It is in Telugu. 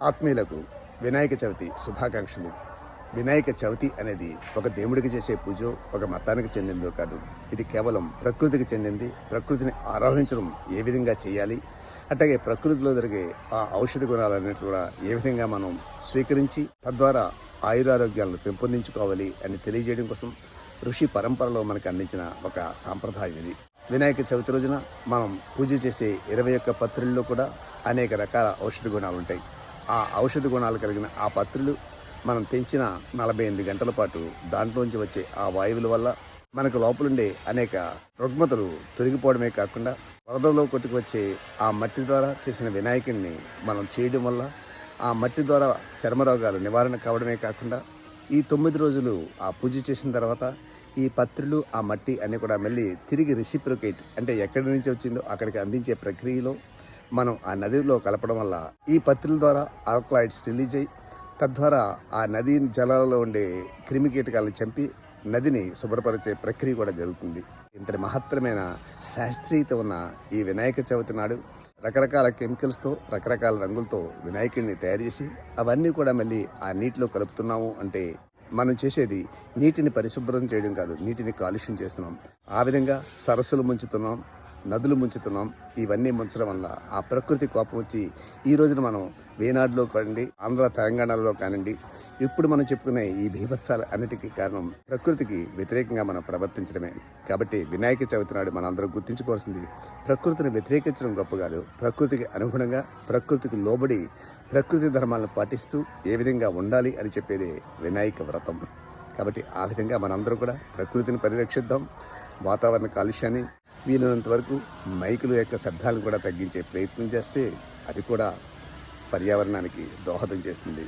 ఆత్మీయులకు వినాయక చవితి శుభాకాంక్షలు. వినాయక చవితి అనేది ఒక దేవుడికి చేసే పూజ ఒక మతానికి చెందిందో కాదు. ఇది కేవలం ప్రకృతికి చెందింది. ప్రకృతిని ఆరాధించడం ఏ విధంగా చేయాలి? అట్లాగే ప్రకృతిలో జరిగే ఆ ఔషధ గుణాలన్నిటి కూడా ఏ విధంగా మనం స్వీకరించి తద్వారా ఆయురారోగ్యాలను పెంపొందించుకోవాలి అని తెలియజేయడం కోసం ఋషి పరంపరలో మనకు అందించిన ఒక సాంప్రదాయం ఇది. వినాయక చవితి రోజున మనం పూజ చేసే ఇరవై ఒక్క పత్రుల్లో కూడా అనేక రకాల ఔషధ గుణాలు ఉంటాయి ఆ ఔషధ గుణాలు కలిగిన ఆ పత్రులు మనం తెంచిన నలభై ఎనిమిది గంటల పాటు దాంట్లోంచి వచ్చే ఆ వాయువుల వల్ల మనకు లోపలుండే అనేక రుగ్మతలు తొలగిపోవడమే కాకుండా వరదలో కొట్టుకువచ్చే ఆ మట్టి ద్వారా చేసిన వినాయకుడిని మనం చేయడం వల్ల ఆ మట్టి ద్వారా చర్మ రోగాలు నివారణ కావడమే కాకుండా ఈ తొమ్మిది రోజులు ఆ పూజ చేసిన తర్వాత ఈ పత్రులు ఆ మట్టి అన్నీ కూడా మళ్ళీ తిరిగి రిసిప్రొకేట్ అంటే ఎక్కడి నుంచి వచ్చిందో అక్కడికి అందించే ప్రక్రియలో మనం ఆ నదిలో కలపడం వల్ల ఈ పత్రుల ద్వారా ఆల్కలాయిడ్స్ రిలీజ్ అయ్యి తద్వారా ఆ నది జలాలలో ఉండే క్రిమి కీటకాలను చంపి నదిని శుభ్రపరిచే ప్రక్రియ కూడా జరుగుతుంది. ఇంతటి మహత్తరమైన శాస్త్రీయత ఉన్న ఈ వినాయక చవితి నాడు రకరకాల కెమికల్స్తో రకరకాల రంగులతో వినాయకుడిని తయారు చేసి అవన్నీ కూడా మళ్ళీ ఆ నీటిలో కలుపుతున్నాము అంటే మనం చేసేది నీటిని పరిశుభ్రం చేయడం కాదు నీటిని కాలుష్యం చేస్తున్నాం. ఆ విధంగా సరస్సులు ముంచుతున్నాం. నదులు ముంచుతున్నాం. ఇవన్నీ ముంచడం వల్ల ఆ ప్రకృతి కోపం వచ్చి ఈ రోజున మనం వేనాడులో కానివ్వండి ఆంధ్ర తెలంగాణలో కానివ్వండి. ఇప్పుడు మనం చెప్పుకునే ఈ బీభత్సాల అన్నిటికీ కారణం ప్రకృతికి వ్యతిరేకంగా మనం ప్రవర్తించడమే. కాబట్టి వినాయక చవితి నాడు మనం గుర్తించుకోవాల్సింది ప్రకృతిని వ్యతిరేకించడం గొప్ప కాదు. ప్రకృతికి అనుగుణంగా ప్రకృతికి లోబడి ప్రకృతి ధర్మాలను పాటిస్తూ ఏ విధంగా ఉండాలి అని చెప్పేదే వినాయక వ్రతం. కాబట్టి ఆ విధంగా మనందరం కూడా ప్రకృతిని పరిరక్షిద్దాం. వాతావరణ కాలుష్యాన్ని వీలైనంత వరకు మైకుల యొక్క శబ్దాలను కూడా తగ్గించే ప్రయత్నం చేస్తే అది కూడా పర్యావరణానికి దోహదం చేస్తుంది.